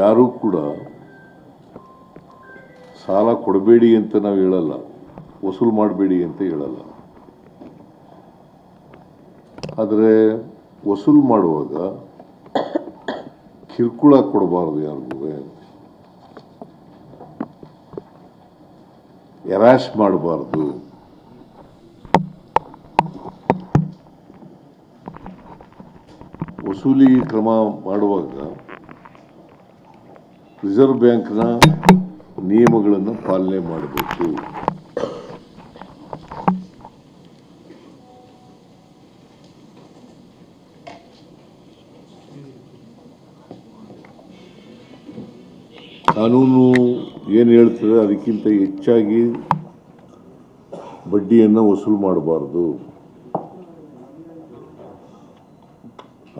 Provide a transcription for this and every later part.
ಯಾರೂ ಕೂಡ ಸಾಲ ಕೊಡಬೇಡಿ ಅಂತ ನಾವು ಹೇಳಲ್ಲ, ವಸೂಲು ಮಾಡಬೇಡಿ ಅಂತ ಹೇಳಲ್ಲ. ಆದರೆ ವಸೂಲು ಮಾಡುವಾಗ ಕಿರುಕುಳ ಕೊಡಬಾರ್ದು ಯಾರಿಗೂ. ಎರಾಶ್ ಮಾಡಬಾರ್ದು. ವಸೂಲಿ ಕ್ರಮ ಮಾಡುವಾಗ ರಿಸರ್ವ್ ಬ್ಯಾಂಕ್ನ ನಿಯಮಗಳನ್ನು ಪಾಲನೆ ಮಾಡಬೇಕು. ಕಾನೂನು ಏನು ಹೇಳ್ತದೆ? ಅದಕ್ಕಿಂತ ಹೆಚ್ಚಾಗಿ ಬಡ್ಡಿಯನ್ನು ವಸೂಲು ಮಾಡಬಾರ್ದು.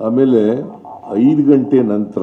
ಆಮೇಲೆ ಐದು ಗಂಟೆ ನಂತರ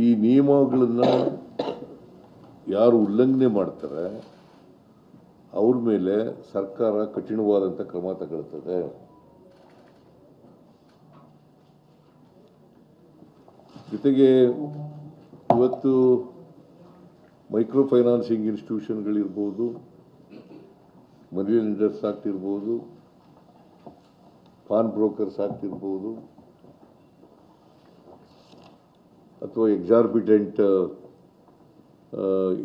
ಈ ನಿಯಮಗಳನ್ನು ಯಾರು ಉಲ್ಲಂಘನೆ ಮಾಡ್ತಾರೆ, ಅವ್ರ ಮೇಲೆ ಸರ್ಕಾರ ಕಠಿಣವಾದಂಥ ಕ್ರಮ ತಗೊಳ್ತದೆ. ಜೊತೆಗೆ ಇವತ್ತು ಮೈಕ್ರೋ ಫೈನಾನ್ಸಿಂಗ್ ಇನ್ಸ್ಟಿಟ್ಯೂಷನ್ಗಳಿರ್ಬೋದು, ಮನಿ ಲೆಂಡರ್ಸ್ ಆಗ್ತಿರ್ಬೋದು ಪಾನ್ ಬ್ರೋಕರ್ಸ್ ಆಗ್ತಿರ್ಬೋದು ಅಥವಾ ಎಕ್ಸಾರ್ಬಿಟೆಂಟ್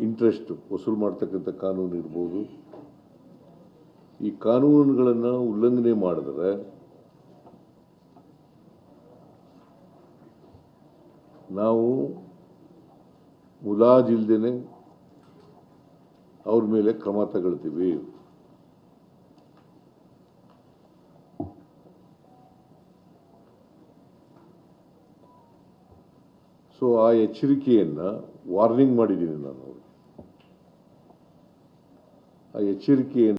ಇಂಟ್ರೆಸ್ಟ್ ವಸೂಲು ಮಾಡ್ತಕ್ಕಂಥ ಕಾನೂನು ಇರ್ಬೋದು. ಈ ಕಾನೂನುಗಳನ್ನು ಉಲ್ಲಂಘನೆ ಮಾಡಿದ್ರೆ ನಾವು ಮುಲಾಜಿಲ್ದೇ ಅವ್ರ ಮೇಲೆ ಕ್ರಮ ತಗೊಳ್ತೀವಿ. ಸೊ ಆ ಎಚ್ಚರಿಕೆಯನ್ನು ವಾರ್ನಿಂಗ್ ಮಾಡಿದ್ದೀನಿ ನಾನು ಆ ಎಚ್ಚರಿಕೆಯನ್ನು